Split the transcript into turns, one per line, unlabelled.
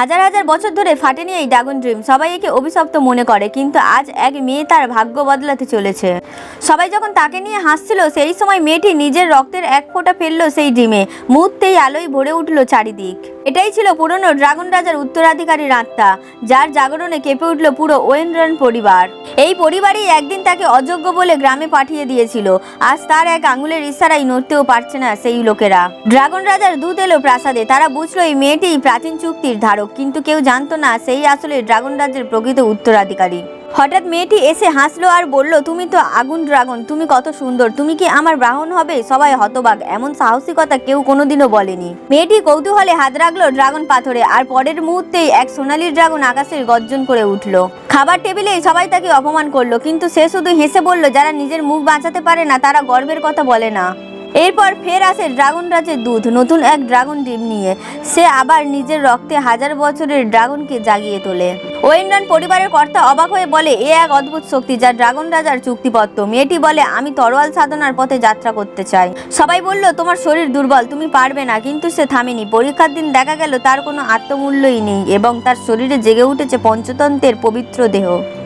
হাজার হাজার বছর ধরে ফাটেনি এই ড্রাগন ড্রিম। সবাই একে অভিশপ্ত মনে করে, কিন্তু আজ এক মেয়ে তার ভাগ্য বদলাতে চলেছে। সবাই যখন তাকে নিয়ে হাসছিল, সেই সময় মেয়েটি নিজের রক্তের এক ফোঁটা ফেলল সেই ডিমে মুহূর্তেই আলোয় ভরে উঠল চারিদিক। এটাই ছিল পুরনো ড্রাগন রাজার উত্তরাধিকারীর আত্মা, যার জাগরণে কেঁপে উঠল পুরো ওয়েনরন পরিবার। এই পরিবারই একদিন তাকে অযোগ্য বলে গ্রামে পাঠিয়ে দিয়েছিল। আজ তার এক আঙুলের ইশারাই নড়তেও পারছে না সেই লোকেরা। ড্রাগন রাজার দূত এলো প্রাসাদে। তারা বুঝলো এই মেয়েটি প্রাচীন চুক্তির ধারক, কিন্তু কেউ জানতো না সেই আসলে ড্রাগন রাজ্যের প্রকৃত উত্তরাধিকারী। হঠাৎ মেয়েটি এসে হাসলো আর বলল, তুমি তো আগুন ড্রাগন, তুমি কত সুন্দর, তুমি কি আমার ব্রাহ্মণ হবে? সবাই হতবাক, এমন সাহসিকতা কেউ কোনোদিনও বলেনি। মেয়েটি কৌতূহলে হাত রাখল ড্রাগন পাথরে আর পরের মুহূর্তেই এক সোনালী ড্রাগন আকাশের গর্জন করে উঠল। খাবার টেবিলে সবাই তাকে অপমান করল, কিন্তু সে শুধু হেসে বলল, যারা নিজের মুখ বাঁচাতে পারে না, তারা গর্বের কথা বলে না। এরপর ফের আসে ড্রাগন রাজের দুধ, নতুন এক ড্রাগন ডিম নিয়ে। সে আবার নিজের রক্তে হাজার বছরের ড্রাগনকে জাগিয়ে তোলে। ওয়েনরান পরিবারের কর্তা অবাক হয়ে বলে, এ এক অদ্ভুত শক্তি যা ড্রাগন রাজার চুক্তিপত্র। মেয়েটি বলে, আমি তরোয়াল সাধনার পথে যাত্রা করতে চাই। সবাই বলল, তোমার শরীর দুর্বল, তুমি পারবে না। কিন্তু সে থামেনি। পরীক্ষার দিন দেখা গেল, তার কোনো আত্মমূল্যই নেই এবং তার শরীরে জেগে উঠেছে পঞ্চতন্ত্রের পবিত্র দেহ।